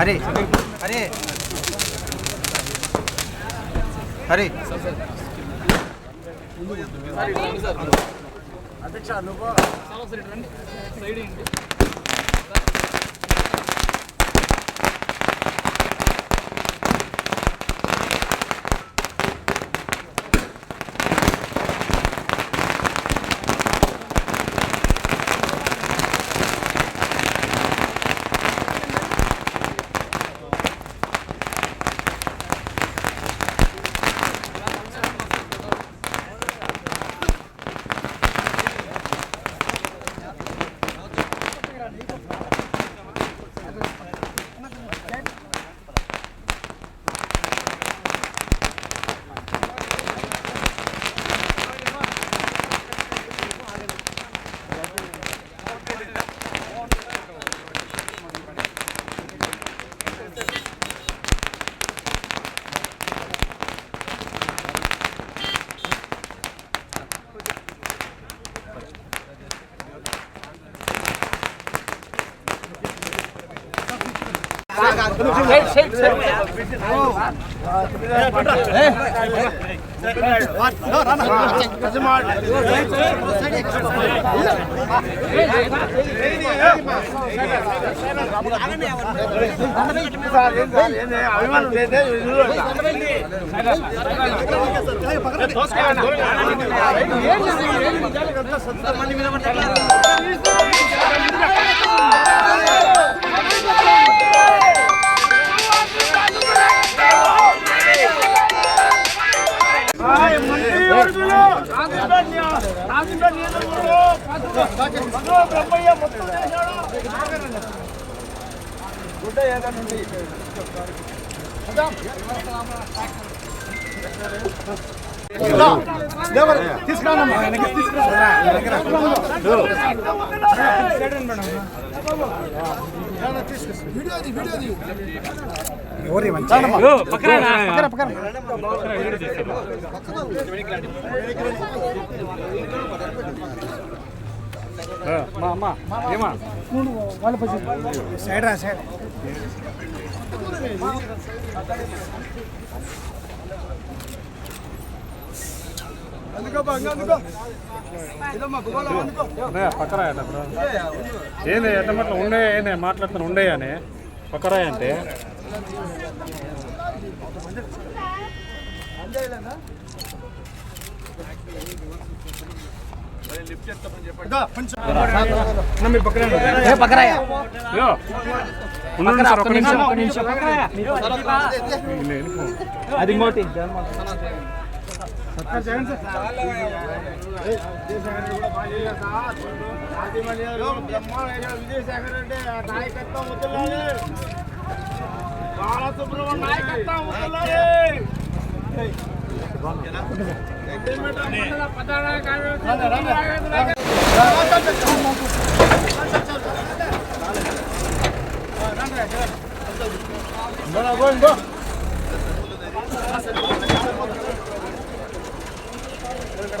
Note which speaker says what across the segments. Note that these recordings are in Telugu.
Speaker 1: అరే
Speaker 2: అరే అరే అధ్యక్ష నువ్వు. సైడ్ అభిమానం లేదా మంది మీద
Speaker 1: గుడ్డ ఏదండి
Speaker 2: తీసుకురానమ్మా తీసుకురా తీసుకురా వీడియో అది వీడియో అది
Speaker 1: హరి హరి
Speaker 2: పక్కరాయట ఏంది ఎట్లా మట్ల ఉండే ఏంది మాట్లాడుతున్నా ఉండే అని. పక్కరాయ అంటే. అది ఉండండి సార్, ఒక్క నిమిషం. వెళ్ళిపో.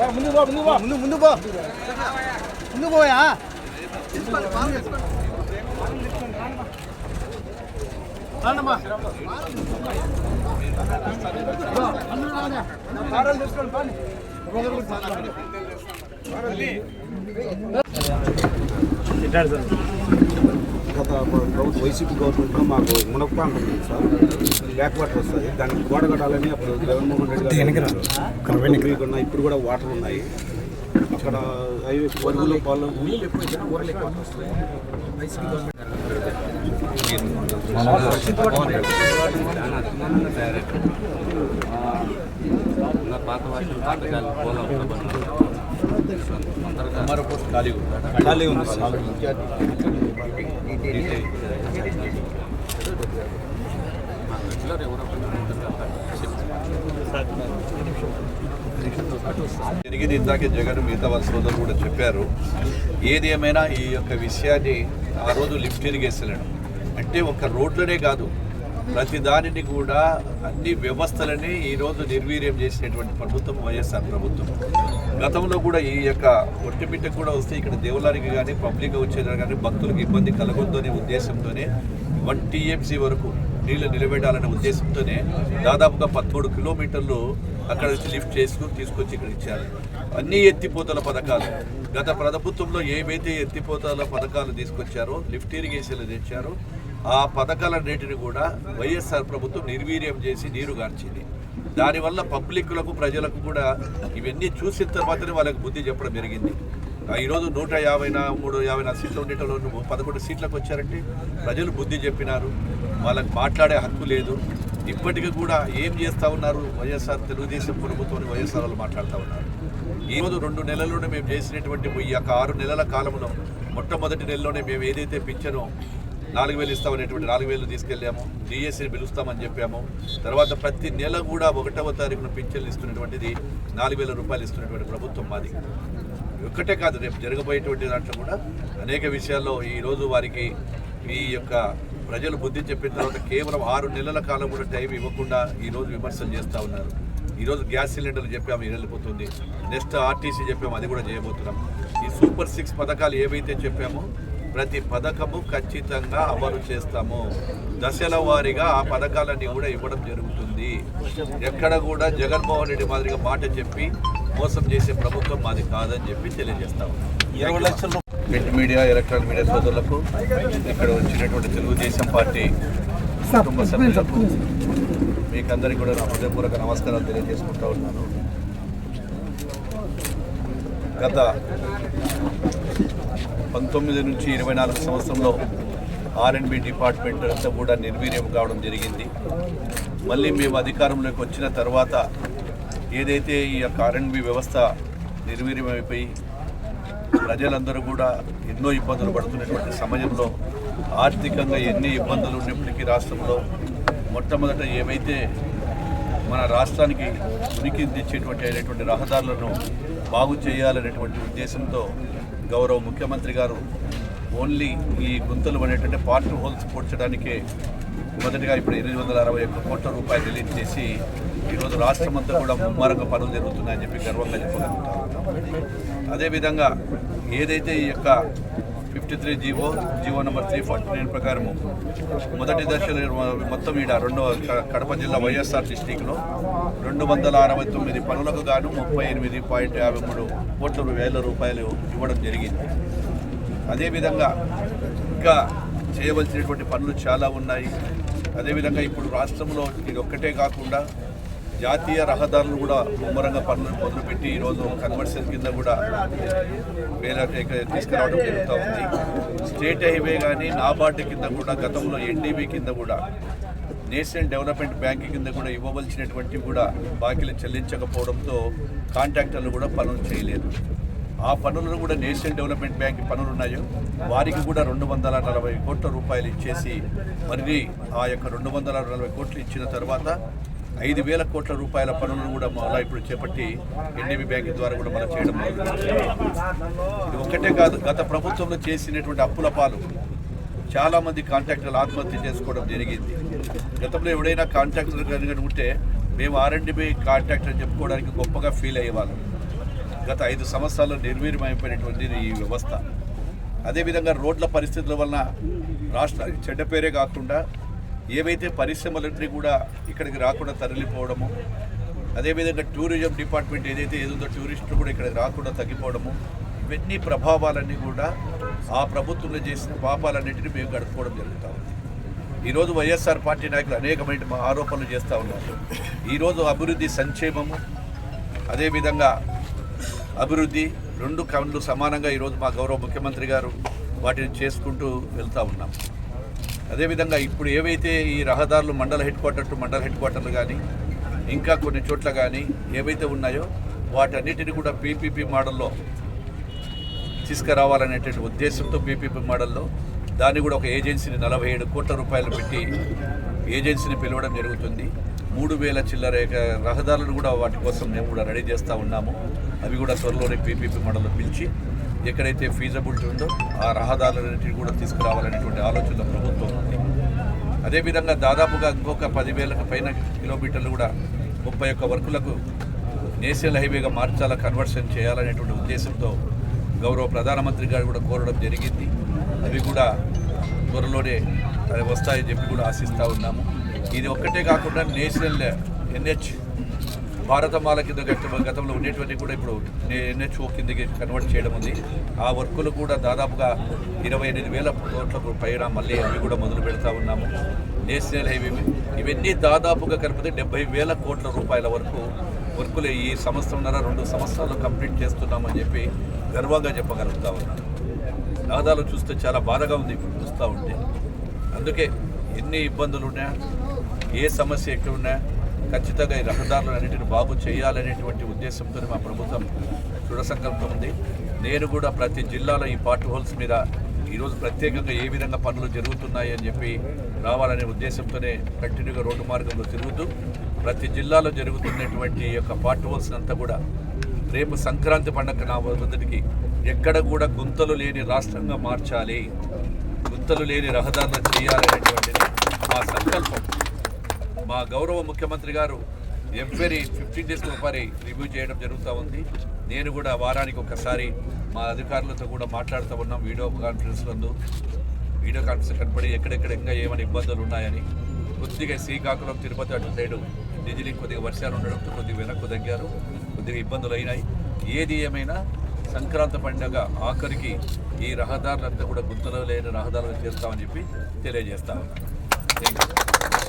Speaker 1: అది ఇంకోటి ముందు పో ముందు పో ముందు ముందు పో ముందు పోయా
Speaker 3: గత ప్రభుత్వ వైసీపీ గవర్నమెంట్లో మాకు మునగ ప్రాంతం ఉంది సార్. బ్యాక్ వాటర్ వస్తుంది దానికి గోడ కట్టాలని అప్పుడు జగన్మోహన్ రెడ్డి గారు మీకున్న ఇప్పుడు కూడా వాటర్ ఉన్నాయి. అక్కడ హైవే పరుగులు పాలు ఖాళీ ఉంది
Speaker 4: జరిగింది ఇందాకే జగన్ మిగతా వాళ్ళ సోదరులు కూడా చెప్పారు. ఏది ఏమైనా ఈ యొక్క విషయాన్ని ఆ రోజు లిఫ్ట్ ఇరిగేసలేడు అంటే ఒక రోడ్లనే కాదు. ప్రతి దానిని కూడా అన్ని వ్యవస్థలని ఈరోజు నిర్వీర్యం చేసినటువంటి ప్రభుత్వం వైఎస్ఆర్ ప్రభుత్వం. గతంలో కూడా ఈ యొక్క ఒట్టిమిట్టకు కూడా వస్తే ఇక్కడ దేవులారికి కానీ పబ్లిక్ వచ్చేది కానీ భక్తులకు ఇబ్బంది కలగొద్దనే ఉద్దేశంతోనే వన్ టీఎంసీ వరకు నీళ్ళు నిలబెట్టాలనే ఉద్దేశంతోనే దాదాపుగా పదమూడు కిలోమీటర్లు అక్కడ నుంచి లిఫ్ట్ చేసుకుని తీసుకొచ్చి ఇక్కడ ఇచ్చారు. అన్ని ఎత్తిపోతల పథకాలు. గత ప్రభుత్వంలో ఏవైతే ఎత్తిపోతల పథకాలు తీసుకొచ్చారో లిఫ్ట్ ఇరిగేషన్లు తెచ్చారో. ఆ పథకాలన్నిటిని కూడా వైఎస్ఆర్ ప్రభుత్వం నిర్వీర్యం చేసి నీరు గార్చింది. దానివల్ల పబ్లిక్లకు ప్రజలకు కూడా ఇవన్నీ చూసిన తర్వాతనే వాళ్ళకి బుద్ధి చెప్పడం జరిగింది. ఆ ఈరోజు నూట యాభై నా మూడు యాభై నాలుగు సీట్లు ఉండేటోళ్ళు పదకొండు సీట్లకు వచ్చారంటే ప్రజలు బుద్ధి చెప్పినారు. వాళ్ళకి మాట్లాడే హక్కు లేదు. ఇప్పటికీ కూడా ఏం చేస్తూ ఉన్నారు వైఎస్ఆర్ తెలుగుదేశం ప్రభుత్వం వైఎస్ఆర్ వాళ్ళు మాట్లాడుతూ ఉన్నారు. ఈరోజు రెండు నెలల్లోనే మేము చేసినటువంటి ఈ యొక్క ఆరు నెలల కాలంలో మొట్టమొదటి నెలలోనే మేము ఏదైతే పింఛనో నాలుగు వేలు ఇస్తామనేటువంటి నాలుగు వేలు తీసుకెళ్ళాము. డిఎస్సీని పిలుస్తామని చెప్పాము. తర్వాత ప్రతి నెల కూడా ఒకటవ తారీఖున పింఛన్లు ఇస్తున్నటువంటిది నాలుగు వేల రూపాయలు ఇస్తున్నటువంటి ప్రభుత్వం మాది. ఒక్కటే కాదు రేపు జరగబోయేటువంటి దాంట్లో కూడా అనేక విషయాల్లో ఈరోజు వారికి ఈ యొక్క ప్రజలు బుద్ధి చెప్పిన తర్వాత కేవలం ఆరు నెలల కాలం కూడా టైం ఇవ్వకుండా ఈరోజు విమర్శలు చేస్తూ ఉన్నారు. ఈరోజు గ్యాస్ సిలిండర్లు చెప్పాము ఇది వెళ్ళిపోతుంది. నెక్స్ట్ ఆర్టీసీ చెప్పాము అది కూడా చేయబోతున్నాం. ఈ సూపర్ సిక్స్ పథకాలు ఏవైతే చెప్పామో ప్రతి పథకము ఖచ్చితంగా అమలు చేస్తాము. దశల వారీగా ఆ పథకాలన్నీ కూడా ఇవ్వడం జరుగుతుంది. ఎక్కడ కూడా జగన్మోహన్ రెడ్డి మాదిరిగా మాట చెప్పి మోసం చేసే ప్రభుత్వం మాది కాదని చెప్పి తెలియజేస్తాము
Speaker 1: ఇరవై లక్షలు
Speaker 4: ప్రింట్ మీడియా ఎలక్ట్రానిక్ మీడియా సోదరులకు ఇక్కడ వచ్చినటువంటి తెలుగుదేశం పార్టీ కుటుంబ సభ్యులకు మీకందరికీ కూడా నా హృదయపూర్వక నమస్కారాలు తెలియజేసుకుంటా ఉన్నాను. గత పంతొమ్మిది నుంచి ఇరవై నాలుగు సంవత్సరంలో ఆర్ఎండ్బి డిపార్ట్మెంట్ అంతా కూడా నిర్వీర్యం కావడం జరిగింది. మళ్ళీ మేము అధికారంలోకి వచ్చిన తర్వాత ఏదైతే ఈ యొక్క ఆర్ఎండ్బి వ్యవస్థ నిర్వీర్యమైపోయి ప్రజలందరూ కూడా ఎన్నో ఇబ్బందులు పడుతున్నటువంటి సమయంలో ఆర్థికంగా ఎన్ని ఇబ్బందులు ఉన్నప్పటికీ రాష్ట్రంలో మొట్టమొదట ఏవైతే మన రాష్ట్రానికి ఉనికి తెచ్చేటువంటి అయినటువంటి రహదారులను బాగు చేయాలనేటువంటి ఉద్దేశంతో గౌరవ ముఖ్యమంత్రి గారు ఓన్లీ ఈ గుంతలు అనేటువంటి పార్ట్ హోల్స్ పూడ్చడానికే మొదటిగా ఇప్పుడు ఎనిమిది వందల అరవై ఒక్క కోట్ల రూపాయలు రిలీజ్ చేసి ఈరోజు రాష్ట్రం అంతా కూడా ముమ్మరంగా పనులు జరుగుతున్నాయని చెప్పి గర్వంగా చెప్పగలుగుతాం. అదేవిధంగా ఏదైతే ఈ యొక్క fifty three GO GO number three forty nine ప్రకారము మొదటి దశలో మొత్తం ఈడ రెండు క- కడప జిల్లా వైఎస్ఆర్ డిస్టిక్లో రెండు వందల అరవై తొమ్మిది పనులకు గాను ముప్పై ఎనిమిది పాయింట్ యాభై మూడు కోట్ల వేల రూపాయలు ఇవ్వడం జరిగింది. అదేవిధంగా ఇంకా చేయవలసినటువంటి పనులు చాలా ఉన్నాయి. అదేవిధంగా ఇప్పుడు రాష్ట్రంలో ఇది ఒక్కటే కాకుండా జాతీయ రహదారులు కూడా ముమ్మరంగా పనులు మొదలుపెట్టి ఈరోజు కన్వర్షన్ కింద కూడా వేరే తీసుకురావడం జరుగుతూ ఉంది. స్టేట్ హైవే కానీ నాబార్డు కింద కూడా గతంలో ఎన్డీబీ కింద కూడా నేషనల్ డెవలప్మెంట్ బ్యాంక్ కింద కూడా ఇవ్వవలసినటువంటి కూడా బాకీలు చెల్లించకపోవడంతో కాంట్రాక్టర్లు కూడా పనులు చేయలేదు. ఆ పనులను కూడా నేషనల్ డెవలప్మెంట్ బ్యాంక్ పనులు ఉన్నాయో వారికి కూడా రెండు వందల నలభై కోట్ల రూపాయలు ఇచ్చేసి మరి ఆ యొక్క రెండు వందల నలభై కోట్లు ఇచ్చిన తర్వాత ఐదు వేల కోట్ల రూపాయల పనులను కూడా మళ్ళీ ఇప్పుడు చేపట్టి ఎన్డీబీ బ్యాంక్ ద్వారా కూడా మనం చేయడం ఇది ఒక్కటే కాదు గత ప్రభుత్వంలో చేసినటువంటి అప్పుల పాలు చాలామంది కాంట్రాక్టర్లు ఆత్మహత్య చేసుకోవడం జరిగింది. గతంలో ఎవడైనా కాంట్రాక్టర్ కనుక ఉంటే మేము ఆర్ఎండ్బి కాంట్రాక్టర్ చెప్పుకోవడానికి గొప్పగా ఫీల్ అయ్యేవాళ్ళం. గత ఐదు సంవత్సరాల్లో నిర్వీర్యమైపోయినటువంటి ఈ వ్యవస్థ. అదేవిధంగా రోడ్ల పరిస్థితుల వలన రాష్ట్రానికి చెడ్డ పేరే కాకుండా ఏవైతే పరిశ్రమలన్నీ కూడా ఇక్కడికి రాకుండా తరలిపోవడము అదేవిధంగా టూరిజం డిపార్ట్మెంట్ ఏదైతే ఏదుందో టూరిస్టులు కూడా ఇక్కడికి రాకుండా తగ్గిపోవడము ఇవన్నీ ప్రభావాలన్నీ కూడా ఆ ప్రభుత్వంలో చేసిన పాపాలన్నింటినీ మేము గడుపుకోవడం జరుగుతూ ఉంది. ఈరోజు వైఎస్ఆర్ పార్టీ నాయకులు అనేకమైన ఆరోపణలు చేస్తూ ఉన్నారు. ఈరోజు అభివృద్ధి సంక్షేమము అదేవిధంగా అభివృద్ధి రెండు కళ్ళు సమానంగా ఈరోజు మా గౌరవ ముఖ్యమంత్రి గారు వాటిని చేసుకుంటూ వెళ్తూ ఉన్నాం. అదేవిధంగా ఇప్పుడు ఏవైతే ఈ రహదారులు మండల హెడ్ క్వార్టర్ టు మండల హెడ్ క్వార్టర్లు కానీ ఇంకా కొన్ని చోట్ల కానీ ఏవైతే ఉన్నాయో వాటన్నిటిని కూడా పీపీపీ మోడల్లో తీసుకురావాలనేటువంటి ఉద్దేశంతో పీపీపీ మోడల్లో దాన్ని కూడా ఒక ఏజెన్సీని నలభై ఏడు కోట్ల రూపాయలు పెట్టి ఏజెన్సీని పిలవడం జరుగుతుంది. మూడు వేల చిల్లర రహదారులను కూడా వాటి కోసం మేము కూడా రెడీ చేస్తూ ఉన్నాము. అవి కూడా త్వరలోనే పీపీపీ మోడల్లో పిలిచి ఎక్కడైతే ఫీజబిలిటీ ఉందో ఆ రహదారులన్నింటినీ కూడా తీసుకురావాలనేటువంటి ఆలోచన ప్రభుత్వం ఉంది. అదేవిధంగా దాదాపుగా ఇంకొక పదివేలకు పైన కిలోమీటర్లు కూడా ముప్పై ఒక్క వర్కులకు నేషనల్ హైవేగా మార్చాలా కన్వర్షన్ చేయాలనేటువంటి ఉద్దేశంతో గౌరవ ప్రధానమంత్రి గారు కూడా కోరడం జరిగింది. అవి కూడా త్వరలోనే వస్తాయని చెప్పి కూడా ఆశిస్తూ ఉన్నాము. ఇది ఒక్కటే కాకుండా నేషనల్ ఎన్హెచ్ భారతమాల కింద గతంలో ఉండేటువంటి కూడా ఇప్పుడు ఎన్హెచ్ఓ కిందకి కన్వర్ట్ చేయడం ఉంది. ఆ వర్కులు కూడా దాదాపుగా ఇరవై ఎనిమిది వేల కోట్లకు పైన మళ్ళీ అవి కూడా మొదలు పెడతా ఉన్నాము. నేషనల్ హైవే ఇవన్నీ దాదాపుగా కలిపితే డెబ్బై వేల కోట్ల రూపాయల వరకు వర్కులు ఈ సంవత్సరంన్నర రెండు సంవత్సరాలు కంప్లీట్ చేస్తున్నామని చెప్పి గర్వంగా చెప్పగలుగుతా ఉన్నాను. దాదాపు చూస్తే చాలా బాధగా ఉంది ఇప్పుడు చూస్తూ ఉంటే. అందుకే ఎన్ని ఇబ్బందులు ఉన్నాయా ఏ సమస్య ఎక్కడ ఉన్నాయా ఖచ్చితంగా ఈ రహదారులు అన్నింటిని బాగు చేయాలనేటువంటి ఉద్దేశంతో మా ప్రభుత్వం దృఢ సంకల్పం ఉంది. నేను కూడా ప్రతి జిల్లాలో ఈ పార్ట్ హోల్స్ మీద ఈరోజు ప్రత్యేకంగా ఏ విధంగా పనులు జరుగుతున్నాయి అని చెప్పి రావాలనే ఉద్దేశంతోనే కంటిన్యూగా రోడ్డు మార్గంలో తిరుగుతూ ప్రతి జిల్లాలో జరుగుతున్నటువంటి ఈ యొక్క పార్ట్ హోల్స్ అంతా కూడా రేపు సంక్రాంతి పండగ నా మొదటికి ఎక్కడ కూడా గుంతలు లేని రాష్ట్రంగా మార్చాలి. గుంతలు లేని రహదారులు చేయాలనేటువంటిది మా సంకల్పం. మా గౌరవ ముఖ్యమంత్రి గారు ఎంక్వైరీ ఫిఫ్టీన్ డేస్కి ఒకసారి రివ్యూ చేయడం జరుగుతూ ఉంది. నేను కూడా వారానికి ఒకసారి మా అధికారులతో కూడా మాట్లాడుతూ ఉన్నాం వీడియో కాన్ఫరెన్స్ నందు. వీడియో కాన్ఫరెన్స్ కనపడి ఎక్కడెక్కడ ఇంకా ఏమైనా ఇబ్బందులు ఉన్నాయని కొద్దిగా శ్రీకాకుళం తిరుపతి అటు సైడు నిధిలి కొద్దిగా వర్షాలు ఉండడంతో కొద్దిగా వెనక్కు తగ్గారు. కొద్దిగా ఇబ్బందులు అయినాయి. ఏది ఏమైనా సంక్రాంతి పండుగ ఆఖరికి ఈ రహదారులంతా కూడా గుంతలో లేని రహదారులు చేస్తామని చెప్పి తెలియజేస్తాను థ్యాంక్ యూ